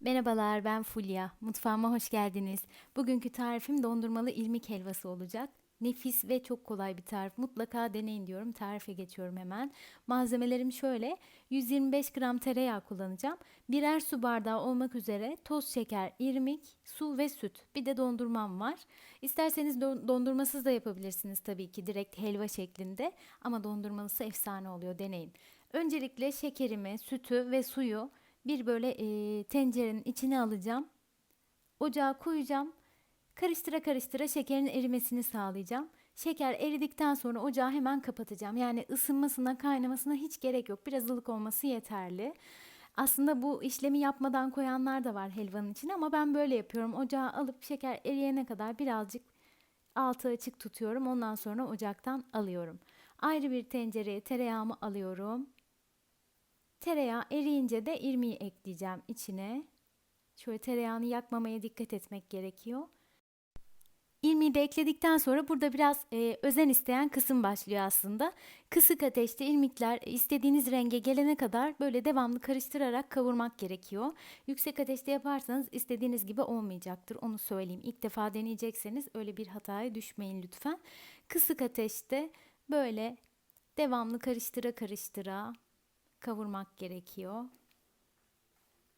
Merhabalar ben Fulya. Mutfağıma hoş geldiniz. Bugünkü tarifim dondurmalı irmik helvası olacak. Nefis ve çok kolay bir tarif. Mutlaka deneyin diyorum. Tarife geçiyorum hemen. Malzemelerim şöyle. 125 gram tereyağı kullanacağım. Birer su bardağı olmak üzere toz şeker, irmik, su ve süt. Bir de dondurmam var. İsterseniz don- dondurmasız da yapabilirsiniz tabii ki direkt helva şeklinde. Ama dondurmalısı efsane oluyor. Deneyin. Öncelikle şekerimi, sütü ve suyu bir böyle e, tencerenin içine alacağım. Ocağa koyacağım. Karıştıra karıştıra şekerin erimesini sağlayacağım. Şeker eridikten sonra ocağı hemen kapatacağım. Yani ısınmasına, kaynamasına hiç gerek yok. Biraz ılık olması yeterli. Aslında bu işlemi yapmadan koyanlar da var helvanın içine ama ben böyle yapıyorum. Ocağa alıp şeker eriyene kadar birazcık altı açık tutuyorum. Ondan sonra ocaktan alıyorum. Ayrı bir tencereye tereyağımı alıyorum. Tereyağı eriyince de irmiği ekleyeceğim içine. Şöyle tereyağını yakmamaya dikkat etmek gerekiyor. İrmiği de ekledikten sonra burada biraz e, özen isteyen kısım başlıyor aslında. Kısık ateşte irmikler istediğiniz renge gelene kadar böyle devamlı karıştırarak kavurmak gerekiyor. Yüksek ateşte yaparsanız istediğiniz gibi olmayacaktır onu söyleyeyim. İlk defa deneyecekseniz öyle bir hataya düşmeyin lütfen. Kısık ateşte böyle devamlı karıştıra karıştıra kavurmak gerekiyor.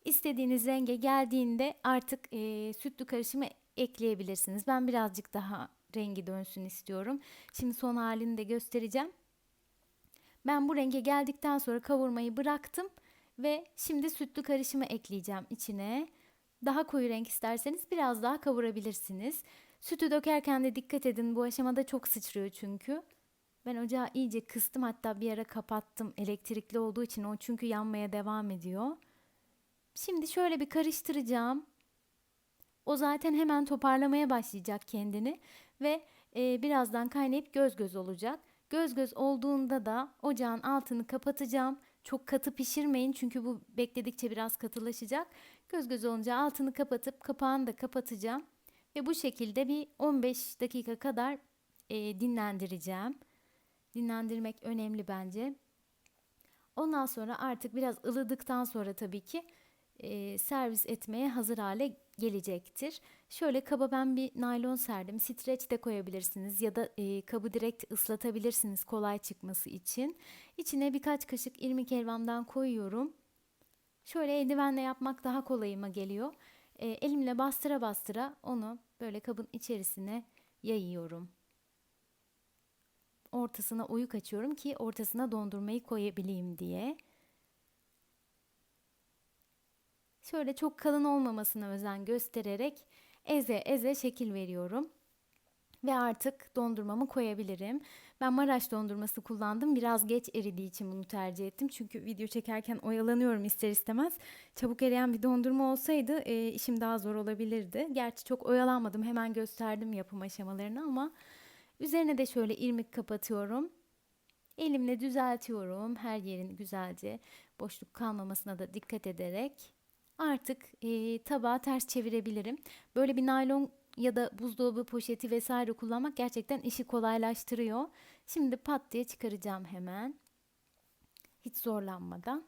İstediğiniz renge geldiğinde artık e, sütlü karışımı ekleyebilirsiniz. Ben birazcık daha rengi dönsün istiyorum. Şimdi son halini de göstereceğim. Ben bu renge geldikten sonra kavurmayı bıraktım ve şimdi sütlü karışımı ekleyeceğim içine. Daha koyu renk isterseniz biraz daha kavurabilirsiniz. Sütü dökerken de dikkat edin bu aşamada çok sıçrıyor çünkü. Ben ocağı iyice kıstım hatta bir ara kapattım elektrikli olduğu için o çünkü yanmaya devam ediyor. Şimdi şöyle bir karıştıracağım. O zaten hemen toparlamaya başlayacak kendini ve e, birazdan kaynayıp göz göz olacak. Göz göz olduğunda da ocağın altını kapatacağım. Çok katı pişirmeyin çünkü bu bekledikçe biraz katılaşacak. Göz göz olunca altını kapatıp kapağını da kapatacağım. Ve bu şekilde bir 15 dakika kadar e, dinlendireceğim. Dinlendirmek önemli bence. Ondan sonra artık biraz ılıdıktan sonra tabii ki e, servis etmeye hazır hale gelecektir. Şöyle kaba ben bir naylon serdim. Streç de koyabilirsiniz ya da e, kabı direkt ıslatabilirsiniz kolay çıkması için. İçine birkaç kaşık irmik helvamdan koyuyorum. Şöyle eldivenle yapmak daha kolayıma geliyor. E, elimle bastıra bastıra onu böyle kabın içerisine yayıyorum ortasına oyuk açıyorum ki ortasına dondurmayı koyabileyim diye. Şöyle çok kalın olmamasına özen göstererek eze eze şekil veriyorum. Ve artık dondurmamı koyabilirim. Ben Maraş dondurması kullandım. Biraz geç eridiği için bunu tercih ettim. Çünkü video çekerken oyalanıyorum ister istemez. Çabuk eriyen bir dondurma olsaydı e, işim daha zor olabilirdi. Gerçi çok oyalanmadım. Hemen gösterdim yapım aşamalarını ama Üzerine de şöyle irmik kapatıyorum. Elimle düzeltiyorum her yerin güzelce boşluk kalmamasına da dikkat ederek artık e, tabağı ters çevirebilirim. Böyle bir naylon ya da buzdolabı poşeti vesaire kullanmak gerçekten işi kolaylaştırıyor. Şimdi pat diye çıkaracağım hemen. Hiç zorlanmadan.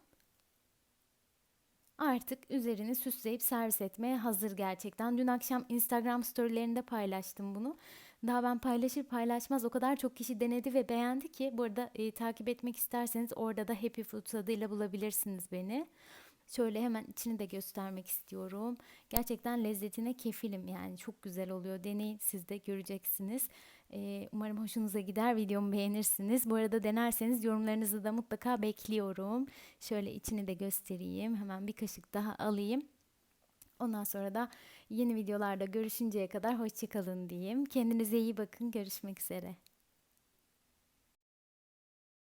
Artık üzerini süsleyip servis etmeye hazır gerçekten. Dün akşam Instagram storylerinde paylaştım bunu. Daha ben paylaşır paylaşmaz o kadar çok kişi denedi ve beğendi ki burada e, takip etmek isterseniz orada da Happy Foods adıyla bulabilirsiniz beni. Şöyle hemen içini de göstermek istiyorum. Gerçekten lezzetine kefilim yani çok güzel oluyor. Deneyin siz de göreceksiniz. Ee, umarım hoşunuza gider. Videomu beğenirsiniz. Bu arada denerseniz yorumlarınızı da mutlaka bekliyorum. Şöyle içini de göstereyim. Hemen bir kaşık daha alayım. Ondan sonra da yeni videolarda görüşünceye kadar hoşçakalın diyeyim. Kendinize iyi bakın. Görüşmek üzere.